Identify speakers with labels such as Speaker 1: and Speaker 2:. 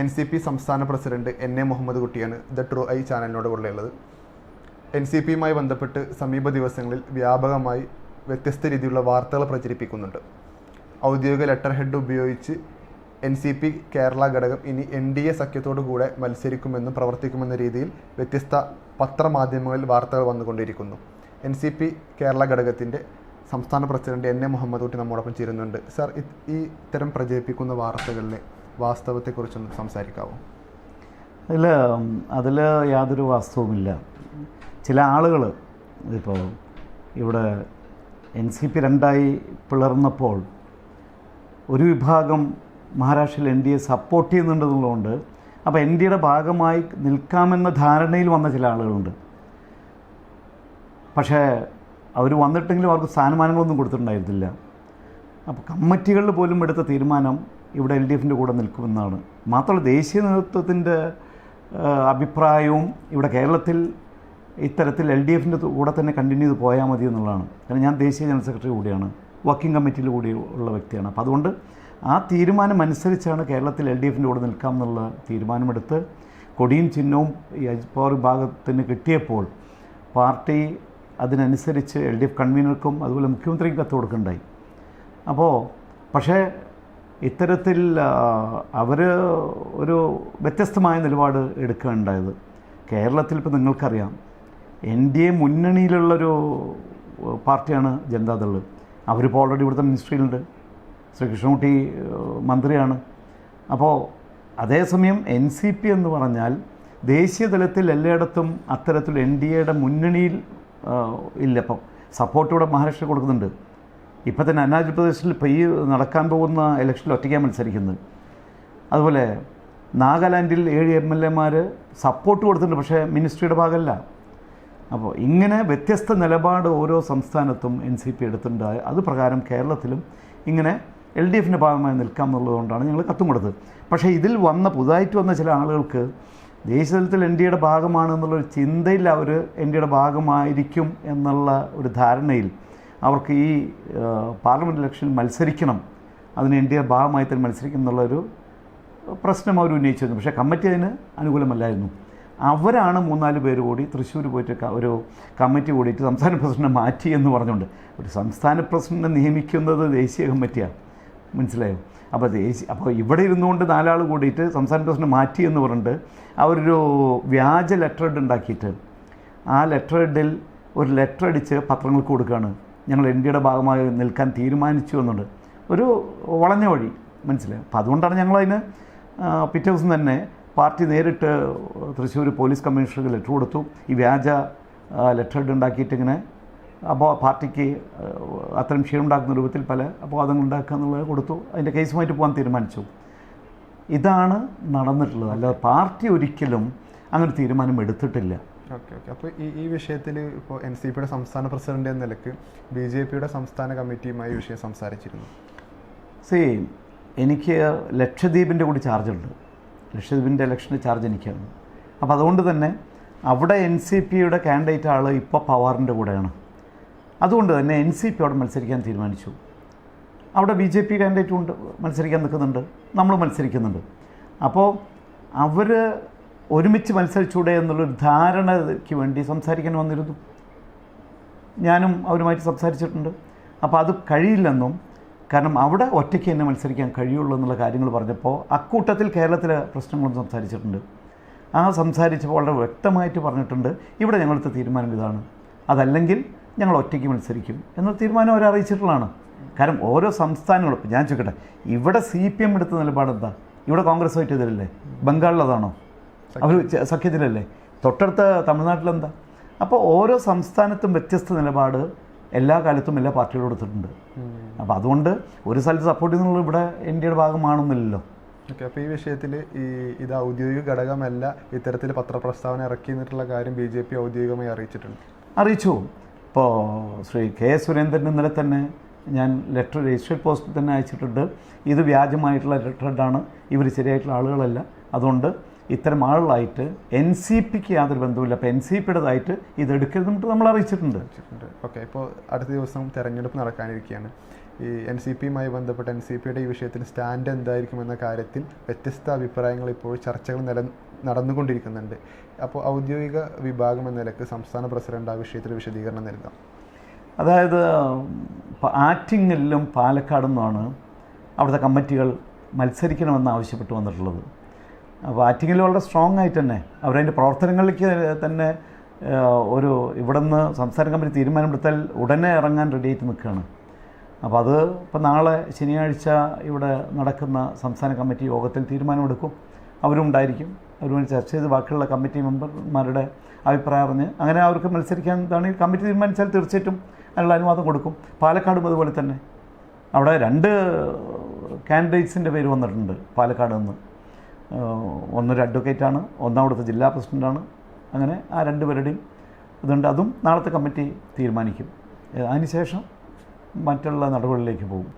Speaker 1: N C P സംസ്ഥാന president N A Muhammad കുട്ടിയാണ് the true I ചാനലിനോട് ഉള്ളത് എൻ സി പിയുമായി ബന്ധപ്പെട്ട് സമീപ ദിവസങ്ങളിൽ വ്യാപകമായി വ്യത്യസ്ത രീതിയിലുള്ള വാർത്തകൾ പ്രചരിപ്പിക്കുന്നുണ്ട്. ഔദ്യോഗിക ലെറ്റർ ഹെഡ് ഉപയോഗിച്ച് എൻ സി പി കേരള ഘടകം ഇനി എൻ ഡി എ സഖ്യത്തോടു കൂടെ മത്സരിക്കുമെന്നും പ്രവർത്തിക്കുമെന്ന രീതിയിൽ വ്യത്യസ്ത പത്രമാധ്യമങ്ങളിൽ വാർത്തകൾ വന്നുകൊണ്ടിരിക്കുന്നു. എൻ സി പി കേരള ഘടകത്തിന്റെ സംസ്ഥാന പ്രസിഡന്റ് എൻ എ മുഹമ്മദ് കുട്ടി നമ്മോടൊപ്പം ചേരുന്നുണ്ട്. സാർ ഈ ഇത്തരം പ്രചരിപ്പിക്കുന്ന വാർത്തകളിലെ വാസ്തവത്തെക്കുറിച്ചൊന്ന് സംസാരിക്കാവോ?
Speaker 2: അതിൽ അതിൽ യാതൊരു വാസ്തവുമില്ല. ചില ആളുകൾ ഇപ്പോൾ ഇവിടെ എൻ സി പി രണ്ടായി പിളർന്നപ്പോൾ ഒരു വിഭാഗം മഹാരാഷ്ട്രയിൽ എൻ ഡി എ സപ്പോർട്ട് ചെയ്യുന്നുണ്ടെന്നുള്ളതുകൊണ്ട് അപ്പോൾ എൻ ഡി എയുടെ ഭാഗമായി നിൽക്കാമെന്ന ധാരണയിൽ വന്ന ചില ആളുകളുണ്ട്. പക്ഷേ അവർ വന്നിട്ടെങ്കിലും അവർക്ക് സ്ഥാനമാനങ്ങളൊന്നും കൊടുത്തിട്ടുണ്ടായിരുന്നില്ല. അപ്പോൾ കമ്മിറ്റികളിൽ പോലും എടുത്ത തീരുമാനം ഇവിടെ എൽ ഡി എഫിന്റെ കൂടെ നിൽക്കുമെന്നാണ്. മാത്രമല്ല ദേശീയ നേതൃത്വത്തിന്റെ അഭിപ്രായവും ഇവിടെ കേരളത്തിൽ ഇത്തരത്തിൽ എൽ ഡി എഫിന്റെ കൂടെ തന്നെ കണ്ടിന്യൂ ചെയ്ത് പോയാൽ മതി എന്നുള്ളതാണ്. കാരണം ഞാൻ ദേശീയ ജനറൽ സെക്രട്ടറി കൂടിയാണ് വർക്കിംഗ് കമ്മിറ്റിയിൽ കൂടി ഉള്ള വ്യക്തിയാണ്. അപ്പോൾ അതുകൊണ്ട് ആ തീരുമാനം അനുസരിച്ചാണ് കേരളത്തിൽ എൽ ഡി എഫിന്റെ കൂടെ നിൽക്കാം എന്നുള്ള തീരുമാനമെടുത്ത് കൊടിയും ചിഹ്നവും ഈ അജിത് പവർ വിഭാഗത്തിന് കിട്ടിയപ്പോൾ പാർട്ടി അതിനനുസരിച്ച് എൽ ഡി എഫ് കൺവീനർക്കും അതുപോലെ മുഖ്യമന്ത്രിക്കും കത്ത് കൊടുക്കുകയുണ്ടായി. അപ്പോൾ പക്ഷേ ഇത്തരത്തിൽ അവർ ഒരു വ്യത്യസ്തമായ നിലപാട് എടുക്കുകയുണ്ടായത്. കേരളത്തിൽ ഇപ്പോൾ നിങ്ങൾക്കറിയാം എൻ ഡി എ മുന്നണിയിലുള്ളൊരു പാർട്ടിയാണ് ജനതാദൾ അവരിപ്പോൾ ഓൾറെഡി ഇവിടുത്തെ മിനിസ്ട്രിയിലുണ്ട്. ശ്രീ കൃഷ്ണൻകുട്ടി മന്ത്രിയാണ്. അപ്പോൾ അതേസമയം എൻ സി പി എന്ന് പറഞ്ഞാൽ ദേശീയ തലത്തിൽ എല്ലായിടത്തും അത്തരത്തിൽ എൻ ഡി എയുടെ മുന്നണിയിൽ ഇല്ല. ഇപ്പം സപ്പോർട്ട് ഇവിടെ മഹാരാഷ്ട്ര കൊടുക്കുന്നുണ്ട്. ഇപ്പം തന്നെ അരുണാചൽ പ്രദേശിൽ ഇപ്പോൾ ഈ നടക്കാൻ പോകുന്ന ഇലക്ഷനിൽ ഒറ്റയ്ക്കാണ് മത്സരിക്കുന്നത്. അതുപോലെ നാഗാലാൻഡിൽ ഏഴ് എം എൽ എമാർ സപ്പോർട്ട് കൊടുത്തിട്ടുണ്ട് പക്ഷേ മിനിസ്ട്രിയുടെ ഭാഗമല്ല. അപ്പോൾ ഇങ്ങനെ വ്യത്യസ്ത നിലപാട് ഓരോ സംസ്ഥാനത്തും എൻ സി പി എടുത്തിട്ടുണ്ട്. അത് പ്രകാരം കേരളത്തിലും ഇങ്ങനെ എൽ ഡി എഫിന്റെ ഭാഗമായി നിൽക്കാം എന്നുള്ളതുകൊണ്ടാണ് ഞങ്ങൾ കത്തും കൊടുത്തത്. പക്ഷേ ഇതിൽ വന്ന പുതുതായിട്ട് വന്ന ചില ആളുകൾക്ക് ദേശീയതലത്തിൽ എൻ ഡി എയുടെ ഭാഗമാണ് എന്നുള്ളൊരു ചിന്തയിൽ അവർ എൻ ഡി എയുടെ ഭാഗമായിരിക്കും എന്നുള്ള ഒരു ധാരണയിൽ അവർക്ക് ഈ പാർലമെന്റ് ഇലക്ഷനിൽ മത്സരിക്കണം അതിന് എൻ ഡി എ ഭാഗമായി തന്നെ മത്സരിക്കണം എന്നുള്ളൊരു പ്രശ്നം അവർ ഉന്നയിച്ചിരുന്നു പക്ഷേ കമ്മിറ്റി അതിന് അനുകൂലമല്ലായിരുന്നു. അവരാണ് മൂന്നാൽ പേര് കൂടി തൃശ്ശൂർ പോയിട്ട് ഒരു കമ്മിറ്റി കൂടിയിട്ട് സംസ്ഥാന പ്രസിഡന്റ് മാറ്റി എന്ന് പറഞ്ഞുകൊണ്ട് ഒരു സംസ്ഥാന പ്രസിഡന്റിനെ നിയമിക്കുന്നത് ദേശീയ കമ്മിറ്റിയാണ്. മനസ്സിലായോ? അപ്പോൾ ദേശീയ അപ്പോൾ ഇവിടെ ഇരുന്നുകൊണ്ട് നാലാൾ കൂടിയിട്ട് സംസ്ഥാന പ്രസിഡന്റ് മാറ്റി എന്ന് പറഞ്ഞിട്ട് അവരൊരു വ്യാജ ലെറ്റർ ഹെഡ് ഉണ്ടാക്കിയിട്ട് ആ ലെറ്റർ ഹെഡിൽ ഒരു ലെറ്റർ അടിച്ച് പത്രങ്ങൾക്ക് കൊടുക്കുകയാണ്. ഞങ്ങൾ എൻ ഡിയുടെ ഭാഗമായി നിൽക്കാൻ തീരുമാനിച്ചു എന്നുണ്ട്. ഒരു വളഞ്ഞ വഴി മനസ്സിലായി? അപ്പോൾ അതുകൊണ്ടാണ് ഞങ്ങളതിന് പിറ്റേ ദിവസം തന്നെ പാർട്ടി നേരിട്ട് തൃശ്ശൂർ പോലീസ് കമ്മീഷണർക്ക് ലെറ്റർ കൊടുത്തു. ഈ വ്യാജ ലെറ്റർ ഉണ്ടാക്കിയിട്ട് ഇങ്ങനെ അപ്പോൾ പാർട്ടിക്ക് അത്തരം ക്ഷീണമുണ്ടാക്കുന്ന രൂപത്തിൽ പല അപവാദങ്ങൾ ഉണ്ടാക്കുക എന്നുള്ളത് കൊടുത്തു. അതിന്റെ കേസുമായിട്ട് പോകാൻ തീരുമാനിച്ചു. ഇതാണ് നടന്നിട്ടുള്ളത്. അല്ലാതെ പാർട്ടി ഒരിക്കലും അങ്ങനെ തീരുമാനം എടുത്തിട്ടില്ല.
Speaker 1: Okay okay. അപ്പോൾ ഈ ഈ വിഷയത്തിൽ ഇപ്പോൾ എൻ സി പിയുടെ സംസ്ഥാന പ്രസിഡന്റ് എന്ന നിലയ്ക്ക് ബി ജെ പിയുടെ സംസ്ഥാന കമ്മിറ്റിയുമായി വിഷയം സംസാരിച്ചിരുന്നു.
Speaker 2: സി എനിക്ക് ലക്ഷദ്വീപിന്റെ കൂടി ചാർജുണ്ട്. ലക്ഷദ്വീപിന്റെ ഇലക്ഷന്റെ ചാർജ് എനിക്കാണ്. അപ്പോൾ അതുകൊണ്ട് തന്നെ അവിടെ എൻ സി പിയുടെ കാൻഡിഡേറ്റ് ആൾ ഇപ്പോൾ പവാറിന്റെ കൂടെയാണ്. അതുകൊണ്ട് തന്നെ എൻ സി പി അവിടെ മത്സരിക്കാൻ തീരുമാനിച്ചു. അവിടെ ബി ജെ പി കാൻഡിഡേറ്റും ഉണ്ട് മത്സരിക്കാൻ നിൽക്കുന്നുണ്ട്. നമ്മൾ മത്സരിക്കുന്നുണ്ട്. അപ്പോൾ അവർ ഒരുമിച്ച് മത്സരിച്ചൂടെ എന്നുള്ളൊരു ധാരണയ്ക്ക് വേണ്ടി സംസാരിക്കാൻ വന്നിരുന്നു. ഞാനും അവരുമായിട്ട് സംസാരിച്ചിട്ടുണ്ട്. അപ്പോൾ അത് കഴിയില്ലെന്നും കാരണം അവിടെ ഒറ്റയ്ക്ക് തന്നെ മത്സരിക്കാൻ കഴിയുള്ളൂ എന്നുള്ള കാര്യങ്ങൾ പറഞ്ഞപ്പോൾ അക്കൂട്ടത്തിൽ കേരളത്തിലെ പ്രശ്നങ്ങളും സംസാരിച്ചിട്ടുണ്ട്. ആ സംസാരിച്ചപ്പോൾ വളരെ വ്യക്തമായിട്ട് പറഞ്ഞിട്ടുണ്ട് ഇവിടെ ഞങ്ങളത്തെ തീരുമാനം ഇതാണ്. അതല്ലെങ്കിൽ ഞങ്ങൾ ഒറ്റയ്ക്ക് മത്സരിക്കും. എന്നുള്ള തീരുമാനം അവർ അറിയിച്ചിട്ടുള്ളതാണ്. കാരണം ഓരോ സംസ്ഥാനങ്ങളും ഞാൻ ചോദിക്കട്ടെ ഇവിടെ സി പി എം എടുത്ത നിലപാട് എന്താ ഇവിടെ കോൺഗ്രസ്സുമായിട്ട് ഇതിലല്ലേ ബംഗാളിലതാണോ? അവർ സഖ്യത്തിലല്ലേ? തൊട്ടടുത്ത തമിഴ്നാട്ടിലെന്താ? അപ്പോൾ ഓരോ സംസ്ഥാനത്തും വ്യത്യസ്ത നിലപാട് എല്ലാ കാലത്തും എല്ലാ പാർട്ടികളും എടുത്തിട്ടുണ്ട്. അപ്പോൾ അതുകൊണ്ട് ഒരു സ്ഥലത്ത് സപ്പോർട്ട് ചെയ്യുന്നുള്ള ഇവിടെ ഇന്ത്യയുടെ ഭാഗമാണെന്നില്ലല്ലോ.
Speaker 1: ഓക്കെ അപ്പോൾ ഈ വിഷയത്തിൽ ഈ ഇത് ഔദ്യോഗിക ഘടകമല്ല ഇത്തരത്തിൽ പത്രപ്രസ്താവന ഇറക്കി എന്നിട്ടുള്ള കാര്യം ബി ജെ പി ഔദ്യോഗികമായി അറിയിച്ചിട്ടുണ്ട്.
Speaker 2: അറിയിച്ചു. ഇപ്പോൾ ശ്രീ കെ സുരേന്ദ്രൻ ഇന്നലെ തന്നെ ഞാൻ ലെറ്റർ രജിസ്ട്രേഡ് പോസ്റ്റിൽ തന്നെ അയച്ചിട്ടുണ്ട്. ഇത് വ്യാജമായിട്ടുള്ള ലെറ്റർ ഹെഡാണ് ഇവർ ശരിയായിട്ടുള്ള ആളുകളല്ല. അതുകൊണ്ട് ഇത്തരം ആളുകളായിട്ട് എൻ സി പിക്ക് യാതൊരു ബന്ധവുമില്ല. അപ്പോൾ എൻ സി പിയുടേതായിട്ട് ഇത് എടുക്കരുതെന്നിട്ട് നമ്മൾ അറിയിച്ചിട്ടുണ്ട്.
Speaker 1: ഓക്കെ ഇപ്പോൾ അടുത്ത ദിവസം തെരഞ്ഞെടുപ്പ് നടക്കാനിരിക്കുകയാണ്. ഈ എൻ സി പിയുമായി ബന്ധപ്പെട്ട് എൻ സി പിയുടെ ഈ വിഷയത്തിൽ സ്റ്റാൻഡ് എന്തായിരിക്കും എന്ന കാര്യത്തിൽ വ്യത്യസ്ത അഭിപ്രായങ്ങൾ ഇപ്പോൾ ചർച്ചകൾ നില നടന്നുകൊണ്ടിരിക്കുന്നുണ്ട്. അപ്പോൾ ഔദ്യോഗിക വിഭാഗം എന്ന നിലയ്ക്ക് സംസ്ഥാന പ്രസിഡന്റ് ആ വിഷയത്തിൽ വിശദീകരണം നൽകാം.
Speaker 2: അതായത് ആറ്റിങ്ങലിലും പാലക്കാടും നിന്നുമാണ് അവിടുത്തെ കമ്മിറ്റികൾ മത്സരിക്കണമെന്ന് ആവശ്യപ്പെട്ട് വന്നിട്ടുള്ളത്. അപ്പോൾ ആറ്റിങ്ങൽ വളരെ സ്ട്രോങ് ആയിട്ട് തന്നെ അവരതിന്റെ പ്രവർത്തനങ്ങളിലേക്ക് തന്നെ ഒരു ഒരു ഇവിടുന്ന് സംസ്ഥാന കമ്പനി തീരുമാനമെടുത്താൽ ഉടനെ ഇറങ്ങാൻ റെഡി ആയിട്ട് നിൽക്കുകയാണ്. അപ്പോൾ അത് ഇപ്പോൾ നാളെ ശനിയാഴ്ച ഇവിടെ നടക്കുന്ന സംസ്ഥാന കമ്മിറ്റി യോഗത്തിൽ തീരുമാനമെടുക്കും. അവരും ഉണ്ടായിരിക്കും. അവരുമായി ചർച്ച ചെയ്ത് ബാക്കിയുള്ള കമ്മിറ്റി മെമ്പർമാരുടെ അഭിപ്രായം അറിഞ്ഞ് അങ്ങനെ അവർക്ക് മത്സരിക്കാൻ ഇതാണെങ്കിൽ കമ്മിറ്റി തീരുമാനിച്ചാൽ തീർച്ചയായിട്ടും അതിനുള്ള അനുവാദം കൊടുക്കും. പാലക്കാടും അതുപോലെ തന്നെ. അവിടെ രണ്ട് കാൻഡിഡേറ്റ്സിന്റെ പേര് വന്നിട്ടുണ്ട് പാലക്കാട് നിന്ന്. ഒന്നൊരു അഡ്വക്കേറ്റാണ് ഒന്നാമടുത്ത ജില്ലാ പ്രസിഡന്റാണ് അങ്ങനെ ആ രണ്ട് പേരുടെയും അതുകൊണ്ട് അതും നാളത്തെ കമ്മിറ്റി തീരുമാനിക്കും. അതിനുശേഷം മറ്റുള്ള നടപടികളിലേക്ക് പോകും.